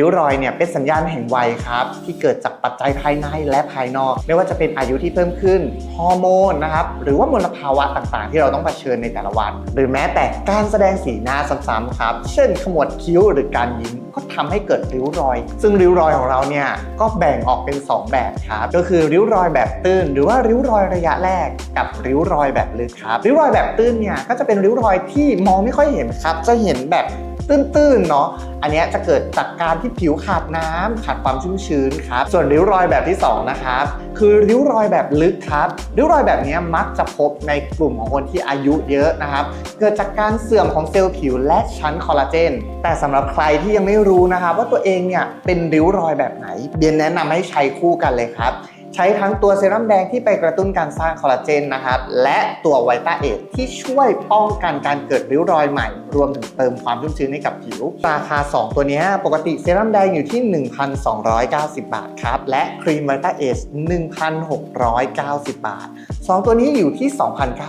ริ้วรอยเนี่ยเป็นสัญญาณแห่งวัยครับ ที่เกิดจากปัจจัยภายในและภายนอก ไม่ว่าจะเป็นอายุที่เพิ่มขึ้นฮอร์โมนนะครับหรือว่ามลภาวะต่างๆ ที่เราต้องเผชิญในแต่ละวัน หรือแม้แต่การแสดงสีหน้าซ้ำๆครับ เช่นขมวดคิ้วหรือการยิ้มก็ทำให้เกิดริ้วรอย ซึ่งริ้วรอยของเราเนี่ยก็แบ่งออกเป็น 2 แบบครับก็คือริ้วรอยแบบตื้น หรือว่าริ้วรอยระยะแรก กับริ้วรอยแบบลึกครับริ้วรอยแบบตื้นเนี่ยก็จะเป็นริ้วรอยที่มองไม่ค่อยเห็นครับจะเห็นแบบ ตื้นๆเนาะอันนี้จะเกิดจากการที่ผิวขาดน้ำขาดความชุ่มชื้นครับส่วนริ้วรอยแบบที่2นะครับคือริ้วรอยแบบลึกครับริ้วรอยแบบนี้มักจะพบในกลุ่มของคนที่อายุเยอะนะครับ เกิดจากการเสื่อมของเซลล์ผิวและชั้นคอลลาเจน แต่สำหรับใครที่ยังไม่รู้นะครับว่าตัวเองเนี่ยเป็นริ้วรอยแบบไหนเบียนแนะนำให้ใช้คู่กันเลยครับ ใช้ทั้งตัวเซรั่มแดงที่ไปกระตุ้นการสร้างคอลลาเจนนะครับและตัวไวต้าเอทที่ช่วยป้องกันการเกิดริ้วรอยใหม่ รวมถึงเติมความชุ่มชื้นให้กับผิว ราคา 2 ตัวนี้ปกติเซรั่มแดงอยู่ที่ 1,290 บาทครับและครีมไวต้าเอท1,690 บาท 2 ตัวนี้อยู่ที่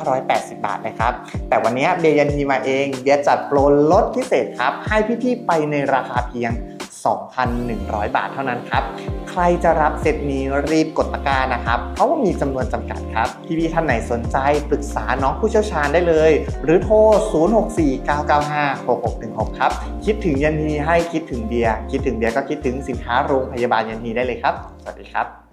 2,980 บาทนะครับแต่วันนี้เบียร์ยันทีมาเองเบียร์จัดโปรลดพิเศษครับให้พี่ๆไปในราคาเพียง 2,100 บาทเท่านั้นครับ ใครจะรับเซตนี้รีบกดตะกร้านะครับ เพราะว่ามีจำนวนจำกัดครับ พี่ๆท่านไหนสนใจปรึกษาน้องผู้เชี่ยวชาญได้เลย หรือโทร 0649956616 ครับ คิดถึงยันฮีให้คิดถึงเบียร์ คิดถึงเบียร์ก็คิดถึงสินค้าโรงพยาบาลยันฮีได้เลยครับ สวัสดีครับ